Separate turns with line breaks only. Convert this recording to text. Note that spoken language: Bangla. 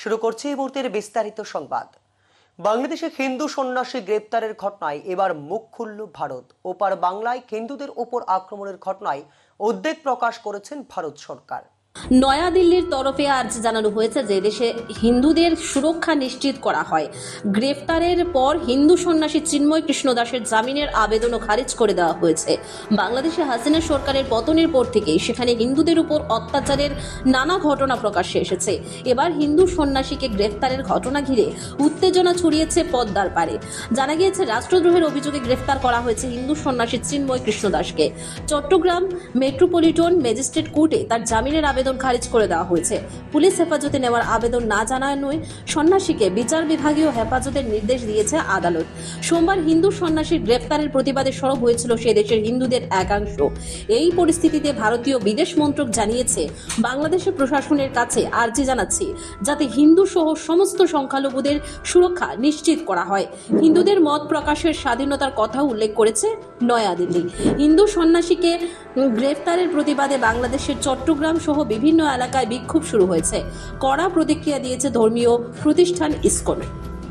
শুরু করছি এই মুহূর্তের বিস্তারিত সংবাদ। বাংলাদেশে হিন্দু সন্ন্যাসী গ্রেপ্তারের ঘটনায় এবার মুখ খুলল ভারত। ওপার বাংলায় হিন্দুদের ওপর আক্রমণের ঘটনায় উদ্বেগ প্রকাশ করেছেন ভারত সরকার।
নয়াদিল্লির তরফে আজ জানানো হয়েছে যে দেশে হিন্দুদের সুরক্ষা নিশ্চিত করা হয়। গ্রেফতারের পর হিন্দু সন্ন্যাসী চিন্ময় কৃষ্ণ দাসের জামিনের আবেদনও খারিজ করে দেওয়া হয়েছে। বাংলাদেশে হাসিনা সরকারের পতনের পর থেকেই সেখানে হিন্দুদের উপর অত্যাচারের নানা ঘটনা প্রকাশ্যে এসেছে। এবার হিন্দু সন্ন্যাসীকে গ্রেফতারের ঘটনা ঘিরে উত্তেজনা ছড়িয়েছে পদ্মার পারে জানা গিয়েছে, রাষ্ট্রদ্রোহের অভিযোগে গ্রেফতার করা হয়েছে হিন্দু সন্ন্যাসী চিন্ময় কৃষ্ণ দাসকে। চট্টগ্রাম মেট্রোপলিটন ম্যাজিস্ট্রেট কোর্টে তার জামিনের আবেদন খারিজ করে দেওয়া হয়েছে। পুলিশ হেফাজতে নেওয়ার আবেদন না জানানোয় সন্ন্যাসীকে বিচার বিভাগীয় হেফাজতের নির্দেশ দিয়েছে আদালত। সোমবার হিন্দু সন্ন্যাসীর গ্রেফতারের প্রতিবাদে সরব হয়েছিল সে দেশের হিন্দুদের একাংশ। এই পরিস্থিতিতে ভারতীয় বিদেশ মন্ত্রক জানিয়েছে, বাংলাদেশের প্রশাসনের কাছে আর্জি জানাচ্ছি, যাতে হিন্দু সহ সমস্ত সংখ্যালঘুদের সুরক্ষা নিশ্চিত করা হয়। হিন্দুদের মত প্রকাশের স্বাধীনতার কথা উল্লেখ করেছে নয়াদিল্লি। হিন্দু সন্ন্যাসীকে গ্রেফতারের প্রতিবাদে বাংলাদেশের চট্টগ্রাম সহ বিভিন্ন এলাকায় বিক্ষোভ শুরু হয়েছে। কড়া প্রতিক্রিয়া দিয়েছে ধর্মীয় প্রতিষ্ঠান ইসকন